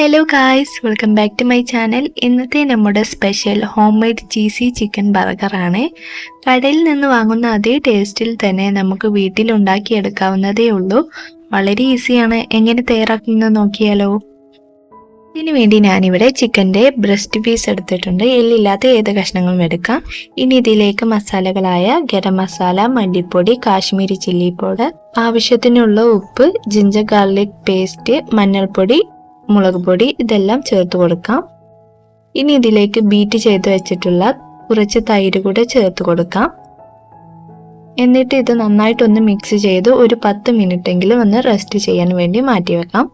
Hello guys welcome back to my channel ഇന്നത്തെ നമ്മുടെ special home made cheesy chicken ബർഗറാണ് കടയിൽ നിന്ന് വാങ്ങുന്ന അതേ ടേസ്റ്റിൽ തന്നെ നമുക്ക് വീട്ടിൽ ഉണ്ടാക്കിയെടുക്കാവുന്നതേ ഉള്ളൂ. വളരെ ഈസിയാണ് എങ്ങനെ തയ്യാറാക്കുന്നത് നോക്കിയാലോ? ഇതിനു വേണ്ടി ഞാനിവിടെ ചിക്കന്റെ ബ്രസ്റ്റ് പീസ് എടുത്തിട്ടുണ്ട്. എല്ലില്ലാത്ത ഏത് കഷ്ണങ്ങളും എടുക്കാം. ഇനി ഇതിലേക്ക് മസാലകളായ ഗരം മസാല മല്ലിപ്പൊടി കാശ്മീരി ചില്ലി പൗഡർ ആവശ്യത്തിനുള്ള ഉപ്പ് ജിഞ്ചർ ഗാർലിക് പേസ്റ്റ് മഞ്ഞൾപ്പൊടി മുളക് പൊടി ഇതെല്ലാം ചേർത്ത് കൊടുക്കാം. ഇനി ഇതിലേക്ക് ബീറ്റ് ചെയ്ത് വെച്ചിട്ടുള്ള കുറച്ച് തൈര് കൂടെ ചേർത്ത് കൊടുക്കാം. എന്നിട്ട് ഇത് നന്നായിട്ടൊന്ന് മിക്സ് ചെയ്ത് ഒരു പത്ത് മിനിറ്റ് എങ്കിലും ഒന്ന് റെസ്റ്റ് ചെയ്യാൻ വേണ്ടി മാറ്റി വെക്കാം.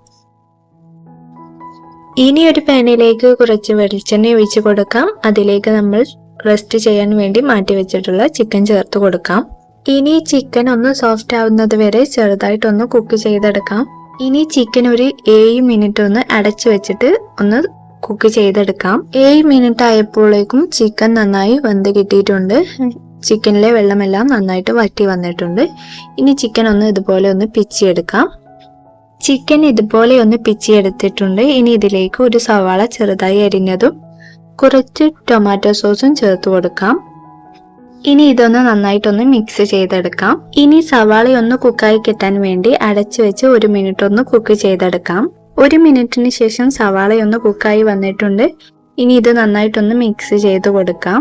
ഇനി ഒരു പാനിലേക്ക് കുറച്ച് വെളിച്ചെണ്ണ ഒഴിച്ച് കൊടുക്കാം. അതിലേക്ക് നമ്മൾ റെസ്റ്റ് ചെയ്യാൻ വേണ്ടി മാറ്റി വെച്ചിട്ടുള്ള ചിക്കൻ ചേർത്ത് കൊടുക്കാം. ഇനി ചിക്കൻ ഒന്ന് സോഫ്റ്റ് ആവുന്നത് വരെ ചെറുതായിട്ടൊന്ന് കുക്ക് ചെയ്തെടുക്കാം. ഇനി ചിക്കൻ ഒരു ഏഴ് മിനിറ്റ് ഒന്ന് അടച്ചു വെച്ചിട്ട് ഒന്ന് കുക്ക് ചെയ്തെടുക്കാം. ഏഴ് മിനിറ്റ് ആയപ്പോഴേക്കും ചിക്കൻ നന്നായി വെന്ത് കിട്ടിയിട്ടുണ്ട്. ചിക്കനിലെ വെള്ളമെല്ലാം നന്നായിട്ട് വറ്റി വന്നിട്ടുണ്ട്. ഇനി ചിക്കൻ ഒന്ന് ഇതുപോലെ ഒന്ന് പിച്ചിയെടുക്കാം. ചിക്കൻ ഇതുപോലെ ഒന്ന് പിച്ചിയെടുത്തിട്ടുണ്ട്. ഇനി ഇതിലേക്ക് ഒരു സവാള ചെറുതായി അരിഞ്ഞതും കുറച്ച് ടൊമാറ്റോ സോസും ചേർത്ത് കൊടുക്കാം. ഇനി ഇതൊന്ന് നന്നായിട്ടൊന്ന് മിക്സ് ചെയ്തെടുക്കാം. ഇനി സവാള ഒന്ന് കുക്കായി കിട്ടാൻ വേണ്ടി അടച്ചു വെച്ച് ഒരു മിനിറ്റ് ഒന്ന് കുക്ക് ചെയ്തെടുക്കാം. ഒരു മിനിറ്റിന് ശേഷം സവാള ഒന്ന് കുക്കായി വന്നിട്ടുണ്ട്. ഇനി ഇത് നന്നായിട്ടൊന്ന് മിക്സ് ചെയ്ത് കൊടുക്കാം.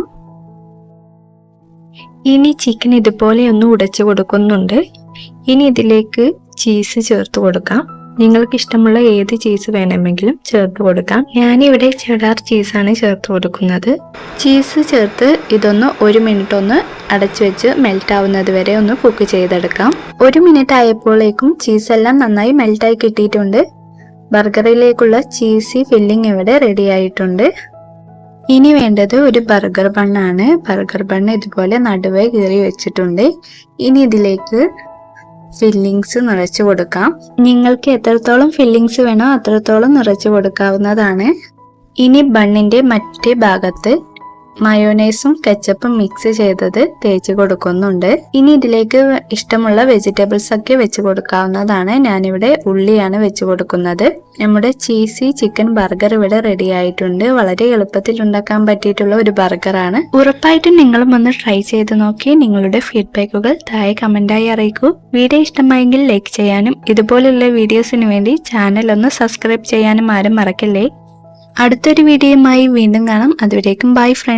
ഇനി ചിക്കൻ ഇതുപോലെ ഒന്ന് ഉടച്ചു കൊടുക്കുന്നുണ്ട്. ഇനി ഇതിലേക്ക് ചീസ് ചേർത്ത് കൊടുക്കാം. നിങ്ങൾക്ക് ഇഷ്ടമുള്ള ഏത് ചീസ് വേണമെങ്കിലും ചേർത്ത് കൊടുക്കാം. ഞാനിവിടെ ചെഡാർ ചീസാണ് ചേർത്ത് കൊടുക്കുന്നത്. ചീസ് ചേർത്ത് ഇതൊന്ന് ഒരു മിനിറ്റ് ഒന്ന് അടച്ചു വെച്ച് മെൽറ്റ് ആവുന്നത് വരെ ഒന്ന് കുക്ക് ചെയ്തെടുക്കാം. ഒരു മിനിറ്റ് ആയപ്പോഴേക്കും ചീസ് എല്ലാം നന്നായി മെൽറ്റായി കിട്ടിയിട്ടുണ്ട്. ബർഗറിലേക്കുള്ള ചീസി ഫില്ലിംഗ് ഇവിടെ റെഡി ആയിട്ടുണ്ട്. ഇനി വേണ്ടത് ഒരു ബർഗർ ബണ്ണാണ്. ബർഗർ ബണ്ണ് ഇതുപോലെ നടുവേ കീറി വെച്ചിട്ടുണ്ട്. ഇനി ഇതിലേക്ക് ഫില്ലിങ്സ് നിറച്ചു കൊടുക്കാം. നിങ്ങൾക്ക് എത്രത്തോളം ഫില്ലിങ്സ് വേണോ അത്രത്തോളം നിറച്ചു കൊടുക്കാവുന്നതാണ്. ഇനി ബണ്ണിന്റെ മറ്റേ ഭാഗത്ത് മയോനൈസും കെച്ചപ്പും മിക്സ് ചെയ്തത് തേച്ച് കൊടുക്കുന്നുണ്ട്. ഇനി ഇതിലേക്ക് ഇഷ്ടമുള്ള വെജിറ്റബിൾസ് ഒക്കെ വെച്ച് കൊടുക്കാവുന്നതാണ്. ഞാനിവിടെ ഉള്ളിയാണ് വെച്ച് കൊടുക്കുന്നത്. നമ്മുടെ ചീസി ചിക്കൻ ബർഗർ ഇവിടെ റെഡി ആയിട്ടുണ്ട്. വളരെ എളുപ്പത്തിൽ ഉണ്ടാക്കാൻ പറ്റിയിട്ടുള്ള ഒരു ബർഗറാണ് ഉറപ്പായിട്ടും നിങ്ങളും ഒന്ന് ട്രൈ ചെയ്ത് നോക്കി. നിങ്ങളുടെ ഫീഡ്ബാക്കുകൾ താഴെ കമന്റായി അറിയിക്കൂ. വീഡിയോ ഇഷ്ടമായെങ്കിൽ ലൈക്ക് ചെയ്യാനും ഇതുപോലുള്ള വീഡിയോസിന് വേണ്ടി ചാനൽ ഒന്ന് സബ്സ്ക്രൈബ് ചെയ്യാനും ആരും മറക്കല്ലേ? അടുത്തൊരു വീഡിയോയുമായി വീണ്ടും കാണാം. അതുവരേക്കും ബൈ ഫ്രണ്ട്